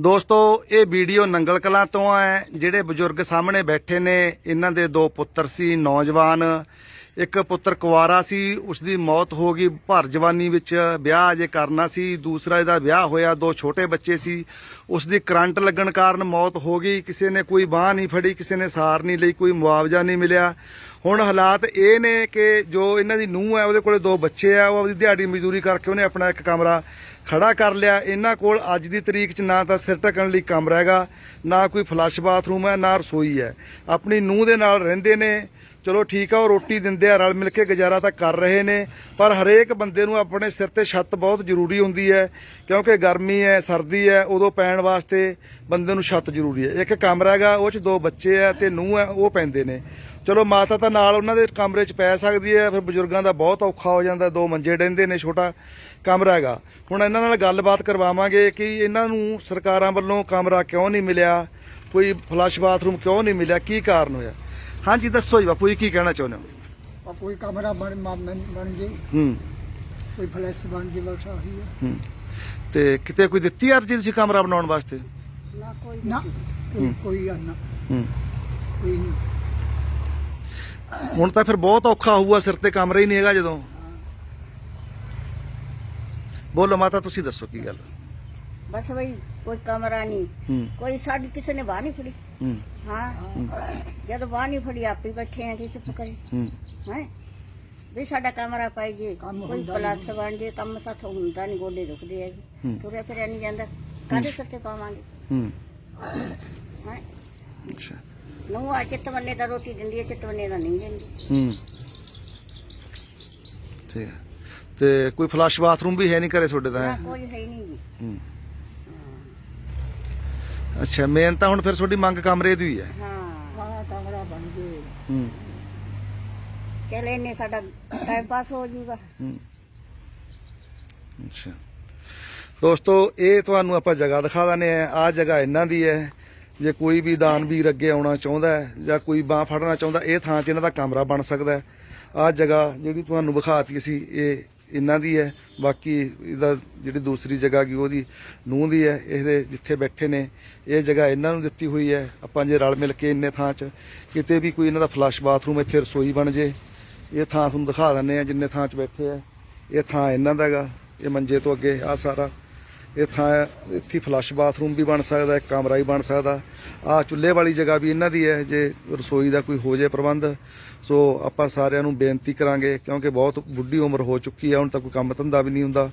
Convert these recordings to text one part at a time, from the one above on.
ਦੋਸਤੋ, ਇਹ ਵੀਡੀਓ ਨੰਗਲ ਕਲਾਂ ਤੋਂ ਹੈ, ਜਿਹੜੇ ਬਜ਼ੁਰਗ ਸਾਹਮਣੇ ਬੈਠੇ ਨੇ। ਇਹਨਾਂ ਦੇ ਦੋ ਪੁੱਤਰ ਸੀ, ਨੌਜਵਾਨ। ਇੱਕ ਪੁੱਤਰ ਕੁਵਾਰਾ ਸੀ ਉਸ ਦੀ ਮੌਤ ਹੋ ਗਈ ਭਰ ਜਵਾਨੀ ਵਿੱਚ। ਵਿਆਹ ਅਜੇ ਕਰਨਾ ਸੀ, ਦੂਸਰਾ ਇਹਦਾ ਵਿਆਹ ਹੋਇਆ, ਦੋ ਛੋਟੇ ਬੱਚੇ ਸੀ। ਉਸ ਦੀ ਕਰੰਟ ਲੱਗਣ ਕਾਰਨ ਮੌਤ ਹੋ ਗਈ, ਕਿਸੇ ਨੇ ਕੋਈ ਬਾਹ ਨਹੀਂ ਫੜੀ, ਕਿਸੇ ਨੇ ਸਾਰ ਨਹੀਂ ਲਈ, ਕੋਈ ਮੁਆਵਜ਼ਾ ਨਹੀਂ ਮਿਲਿਆ। ਹੁਣ ਹਾਲਾਤ ਇਹ ਨੇ ਕਿ ਜੋ ਇਹਨਾਂ ਦੀ ਨੂੰਹ ਹੈ, ਉਹਦੇ ਕੋਲੇ ਦੋ ਬੱਚੇ ਆ, ਉਹ ਆਪਦੀ ਦਿਹਾੜੀ ਮਜ਼ਦੂਰੀ ਕਰਕੇ ਉਹਨੇ ਆਪਣਾ ਇੱਕ ਕਮਰਾ ਖੜਾ ਕਰ ਲਿਆ। ਇਹਨਾਂ ਕੋਲ ਅੱਜ ਦੀ ਤਰੀਕ 'ਚ ਨਾ ਤਾਂ ਸਿਰ ਢੱਕਣ ਲਈ ਕਮਰਾ ਹੈਗਾ ਨਾ ਕੋਈ ਫਲੱਸ਼ ਬਾਥਰੂਮ ਹੈ, ਨਾ ਰਸੋਈ ਹੈ। ਆਪਣੀ ਨੂੰਹ ਦੇ ਨਾਲ ਰਹਿੰਦੇ ਨੇ। ਚਲੋ ਠੀਕ ਆ, ਉਹ ਰੋਟੀ ਦਿੰਦੇ ਆ, ਰਲ ਮਿਲ ਕੇ ਗੁਜ਼ਾਰਾ ਤਾਂ ਕਰ ਰਹੇ ਨੇ, ਪਰ ਹਰੇਕ ਬੰਦੇ ਨੂੰ ਆਪਣੇ ਸਿਰ ਤੇ ਛੱਤ ਬਹੁਤ ਜ਼ਰੂਰੀ ਹੁੰਦੀ ਹੈ, ਕਿਉਂਕਿ ਗਰਮੀ ਹੈ, ਸਰਦੀ ਹੈ, ਉਦੋਂ ਪੈਣ ਵਾਸਤੇ ਬੰਦੇ ਨੂੰ ਛੱਤ ਜ਼ਰੂਰੀ ਹੈ। ਇੱਕ ਕਮਰਾ ਹੈਗਾ, ਉਹ 'ਚ ਦੋ ਬੱਚੇ ਆ ਤੇ ਨੂੰਹ ਹੈ, ਉਹ ਪੈਂਦੇ ਨੇ। ਚਲੋ ਮਾਤਾ ਤਾਂ ਨਾਲ ਉਹਨਾਂ ਦੇ ਕਮਰੇ 'ਚ ਪੈ ਸਕਦੀ ਹੈ ਫਿਰ ਬਜ਼ੁਰਗਾਂ ਦਾ ਬਹੁਤ ਔਖਾ ਹੋ ਜਾਂਦਾ ਦੋ ਮੰਜੇ ਡੈਂਦੇ ਨੇ ਛੋਟਾ ਕਮਰਾ ਹੈਗਾ। ਹੁਣ ਇਹਨਾਂ ਨਾਲ ਗੱਲਬਾਤ ਕਰਵਾਵਾਂਗੇ ਕਿ ਇਹਨਾਂ ਨੂੰ ਸਰਕਾਰਾਂ ਵੱਲੋਂ ਕਮਰਾ ਕਿਉਂ ਨਹੀਂ ਮਿਲਿਆ ਕੋਈ ਫਲੱਸ਼ ਬਾਥਰੂਮ ਕਿਉਂ ਨਹੀਂ ਮਿਲਿਆ ਕੀ ਕਾਰਨ ਹੋਇਆ? ਹਾਂਜੀ ਦੱਸੋ ਜੀ ਬਾਪੂ ਜੀ ਕੀ ਕਹਿਣਾ ਚਾਹੁੰਦੇ ਹੋ? ਕੋਈ ਕਮਰਾ ਬਣ ਬਣ ਜੇ। ਹੂੰ। ਕੋਈ ਫਲੈਸ਼ ਬਣ ਜੇ ਬਸ ਆਹੀ ਹੈ। ਹੂੰ। ਤੇ ਕਿਤੇ ਕੋਈ ਦਿੱਤੀ ਅਰਜੀ ਤੁਸੀਂ ਕਮਰਾ ਬਣਾਉਣ ਵਾਸਤੇ? ਨਾ ਕੋਈ ਨਾ। ਕੋਈ ਨਾ। ਹੂੰ। ਕੋਈ ਨਹੀਂ। ਹੁਣ ਤਾਂ ਫਿਰ ਬਹੁਤ ਔਖਾ ਹੋਊਗਾ ਸਿਰ ਤੇ ਕਮਰਾ ਹੀ ਨਹੀਂ ਹੈਗਾ ਜਦੋਂ। ਬੋਲੋ ਮਾਤਾ ਤੁਸੀਂ ਦੱਸੋ ਕੀ ਗੱਲ? ਬਸ ਬਈ ਕੋਈ ਕਮਰਾ ਨਹੀਂ। ਕੋਈ ਸਾਡੀ ਕਿਸੇ ਨੇ ਬਾਹ ਨਹੀਂ ਫੜੀ। ਹੂੰ। ਜਦੋਂ ਬਾਹ ਨਹੀਂ ਫੜੀ ਆਪੇ ਬੈਠੇ ਆ ਕਿ ਚੁੱਪ ਕਰੀ। ਹੂੰ। ਵੀ ਸਾਡਾ ਕਮਰਾ ਪਾਈ ਜੇ। ਕੋਈ ਪਲਾਸ ਬਣ ਜੇ ਕੰਮ ਸਾਥੋਂ ਹੁੰਦਾ ਨਹੀਂ ਗੋਡੇ ਦੁਖਦੇ ਹੈਗੇ ਹੂੰ। ਤੁਰਿਆ ਫਿਰਿਆ ਨਹੀਂ ਜਾਂਦਾ। ਕਾਹਦੇ ਸੱਤੇ ਪਾਵਾਂਗੇ? ਹੂੰ। ਹੈ? ਅੱਛਾ। ਨੂੰ ਆ ਚਿੱਤ ਬੰਨੇ ਦਾ ਰੋਟੀ ਦਿੰਦੀ ਹੈ ਚਿੱਤ ਬੰਨੇ ਦਾ ਨਹੀਂ ਦਿੰਦੀ। ਹੂੰ। ਠੀਕ ਹੈ। ਤੇ ਕੋਈ ਫਲੱਸ਼ ਬਾਥਰੂਮ ਵੀ ਹੈ ਨਹੀਂ ਘਰੇ ਤੁਹਾਡੇ ਤਾਂ ਨਾ ਹੈਂ? ਕੋਈ ਹੈ ਹੀ ਨਹੀਂ ਜੀ। ਹੂੰ। ਅੱਛਾ ਮੇਨ ਤਾਂ ਹੁਣ ਫਿਰ ਤੁਹਾਡੀ ਮੰਗ ਕਮਰੇ ਦੀ ਹੀ। ਹੈ। ਹਾਂ ਆ ਕਮਰਾ ਬਣ ਜੇ। ਹੂੰ। ਚਲੇ ਨੇ ਸਾਡਾ ਟਾਈਮ ਪਾਸ ਹੋ ਜਾਊਗਾ ਹੂੰ। ਅੱਛਾ। ਦੋਸਤੋ ਇਹ ਤੁਹਾਨੂੰ ਆਪਾਂ ਜਗ੍ਹਾ ਦਿਖਾ ਦਿੰਦੇ ਆ ਆ ਜਗ੍ਹਾ ਇਹਨਾਂ ਦੀ ਹੈ। ਜੇ ਕੋਈ ਵੀ ਦਾਨ ਵੀਰ ਅੱਗੇ ਆਉਣਾ ਚਾਹੁੰਦਾ ਹੈ ਜਾਂ ਕੋਈ ਬਾਹ ਫੜਨਾ ਚਾਹੁੰਦਾ, ਇਹ ਥਾਂ 'ਚ ਇਹਨਾਂ ਦਾ ਕਮਰਾ ਬਣ ਸਕਦਾ ਹੈ। ਆ ਜਗ੍ਹਾ ਜਿਹੜੀ ਤੁਹਾਨੂੰ ਵਿਖਾਤੀ ਸੀ ਇਹ ਇਹਨਾਂ ਦੀ ਹੈ। ਬਾਕੀ ਇਹਦਾ ਜਿਹੜੀ ਦੂਸਰੀ ਜਗ੍ਹਾ ਗਈ ਉਹਦੀ ਨੂੰਹ ਦੀ ਹੈ, ਇਹਦੇ ਜਿੱਥੇ ਬੈਠੇ ਨੇ, ਇਹ ਜਗ੍ਹਾ ਇਹਨਾਂ ਨੂੰ ਦਿੱਤੀ ਹੋਈ ਹੈ। ਆਪਾਂ ਜੇ ਰਲ ਮਿਲ ਕੇ ਇੰਨੇ ਥਾਂ 'ਚ ਕਿਤੇ ਵੀ ਕੋਈ ਇਹਨਾਂ ਦਾ ਫਲੱਸ਼ ਬਾਥਰੂਮ ਇੱਥੇ ਰਸੋਈ ਬਣ ਜੇ, ਇਹ ਥਾਂ ਤੁਹਾਨੂੰ ਦਿਖਾ ਦਿੰਦੇ ਆ ਜਿੰਨੇ ਥਾਂ 'ਚ ਬੈਠੇ ਆ ਇਹ ਥਾਂ ਇਹਨਾਂ ਦਾ ਹੈਗਾ, ਇਹ ਮੰਜੇ ਤੋਂ ਅੱਗੇ ਆ ਸਾਰਾ ਇਹ ਥਾਂ ਇੱਥੇ ਫਲੱਸ਼ ਬਾਥਰੂਮ ਵੀ ਬਣ ਸਕਦਾ ਇੱਕ ਕਮਰਾ ਹੀ ਬਣ ਸਕਦਾ। ਆ ਚੁੱਲ੍ਹੇ ਵਾਲੀ ਜਗ੍ਹਾ ਵੀ ਇਹਨਾਂ ਦੀ ਹੈ, ਜੇ ਰਸੋਈ ਦਾ ਕੋਈ ਹੋ ਜੇ ਪ੍ਰਬੰਧ। ਸੋ ਆਪਾਂ ਸਾਰਿਆਂ ਨੂੰ ਬੇਨਤੀ ਕਰਾਂਗੇ, ਕਿਉਂਕਿ ਬਹੁਤ ਬੁੱਢੀ ਉਮਰ ਹੋ ਚੁੱਕੀ ਹੈ, ਹੁਣ ਤਾਂ ਕੋਈ ਕੰਮ ਧੰਦਾ ਵੀ ਨਹੀਂ ਹੁੰਦਾ,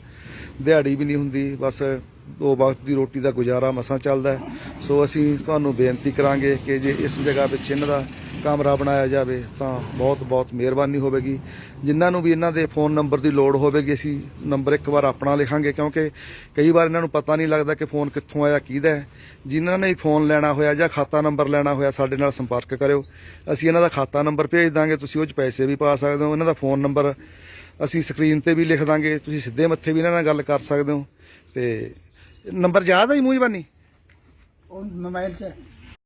ਦਿਹਾੜੀ ਵੀ ਨਹੀਂ ਹੁੰਦੀ, ਬਸ ਦੋ ਵਕਤ ਦੀ ਰੋਟੀ ਦਾ ਗੁਜ਼ਾਰਾ ਮਸਾਂ ਚੱਲਦਾ ਸੋ ਅਸੀਂ ਤੁਹਾਨੂੰ ਬੇਨਤੀ ਕਰਾਂਗੇ ਕਿ ਜੇ ਇਸ ਜਗ੍ਹਾ ਵਿੱਚ ਇਹਨਾਂ ਦਾ ਕਮਰਾ ਬਣਾਇਆ ਜਾਵੇ ਤਾਂ ਬਹੁਤ ਬਹੁਤ ਮਿਹਰਬਾਨੀ ਹੋਵੇਗੀ। ਜਿਨ੍ਹਾਂ ਨੂੰ ਵੀ ਇਹਨਾਂ ਦੇ ਫੋਨ ਨੰਬਰ ਦੀ ਲੋੜ ਹੋਵੇਗੀ, ਅਸੀਂ ਨੰਬਰ ਇੱਕ ਵਾਰ ਆਪਣਾ ਲਿਖਾਂਗੇ, ਕਿਉਂਕਿ ਕਈ ਵਾਰ ਇਹਨਾਂ ਨੂੰ ਪਤਾ ਨਹੀਂ ਲੱਗਦਾ ਕਿ ਫੋਨ ਕਿੱਥੋਂ ਆਇਆ, ਕਿਹਦਾ ਹੈ। ਜਿਨ੍ਹਾਂ ਨੇ ਫੋਨ ਲੈਣਾ ਹੋਇਆ ਜਾਂ ਖਾਤਾ ਨੰਬਰ ਲੈਣਾ ਹੋਇਆ, ਸਾਡੇ ਨਾਲ ਸੰਪਰਕ ਕਰਿਓ। ਅਸੀਂ ਇਹਨਾਂ ਦਾ ਖਾਤਾ ਨੰਬਰ ਭੇਜ ਦਾਂਗੇ, ਤੁਸੀਂ ਉਹ 'ਚ ਪੈਸੇ ਵੀ ਪਾ ਸਕਦੇ ਹੋ, ਇਹਨਾਂ ਦਾ ਫੋਨ ਨੰਬਰ ਅਸੀਂ ਸਕਰੀਨ ਤੇ ਵੀ ਲਿਖ ਦਾਂਗੇ, ਤੁਸੀਂ ਸਿੱਧੇ ਮੱਥੇ ਵੀ ਇਹਨਾਂ ਨਾਲ ਗੱਲ ਕਰ ਸਕਦੇ ਹੋ। ਤੇ ਨੰਬਰ ਯਾਦ ਹੈ ਜੀ ਮੂੰਹ ਜ਼ਬਾਨੀ? ਉਹ ਮੋਬਾਈਲ 'ਚ